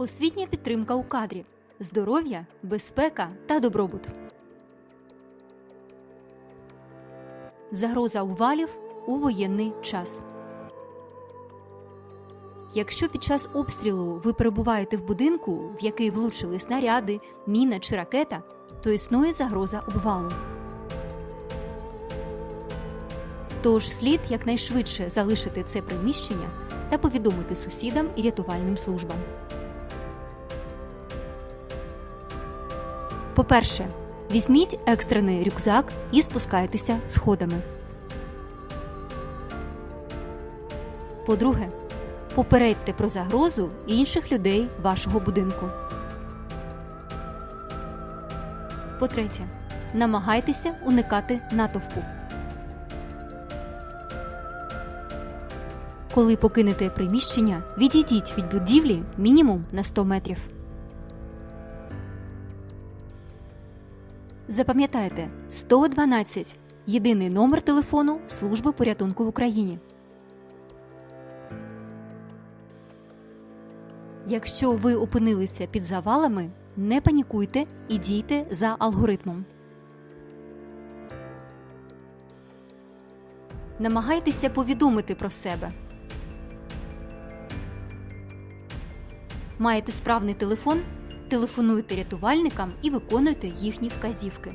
Освітня підтримка у кадрі, здоров'я, безпека та добробут. Загроза обвалів у воєнний час. Якщо під час обстрілу ви перебуваєте в будинку, в який влучили снаряди, міна чи ракета, то існує загроза обвалу. Тож слід якнайшвидше залишити це приміщення та повідомити сусідам і рятувальним службам. По-перше, візьміть екстрений рюкзак і спускайтеся сходами. По-друге, попередьте про загрозу інших людей вашого будинку. По-третє, намагайтеся уникати натовпу. Коли покинете приміщення, відійдіть від будівлі мінімум на 100 метрів. Запам'ятайте 112 – єдиний номер телефону служби порятунку в Україні. Якщо ви опинилися під завалами, не панікуйте і дійте за алгоритмом. Намагайтеся повідомити про себе. Маєте справний телефон? Телефонуйте рятувальникам і виконуйте їхні вказівки.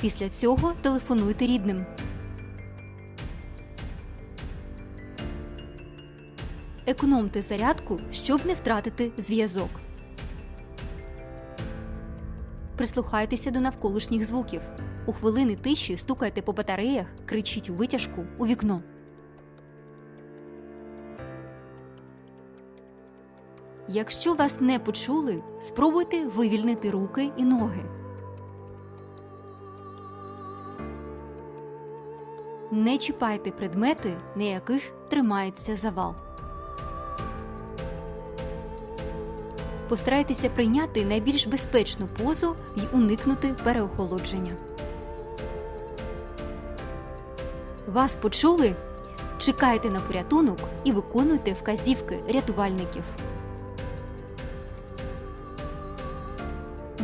Після цього телефонуйте рідним. Економте зарядку, щоб не втратити зв'язок. Прислухайтеся до навколишніх звуків. У хвилини тиші стукайте по батареях, кричіть у витяжку у вікно. Якщо вас не почули, спробуйте вивільнити руки і ноги. Не чіпайте предмети, на яких тримається завал. Постарайтеся прийняти найбільш безпечну позу і уникнути переохолодження. Вас почули? Чекайте на порятунок і виконуйте вказівки рятувальників.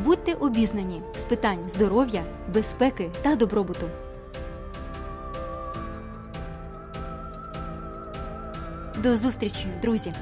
Будьте обізнані з питань здоров'я, безпеки та добробуту. До зустрічі, друзі!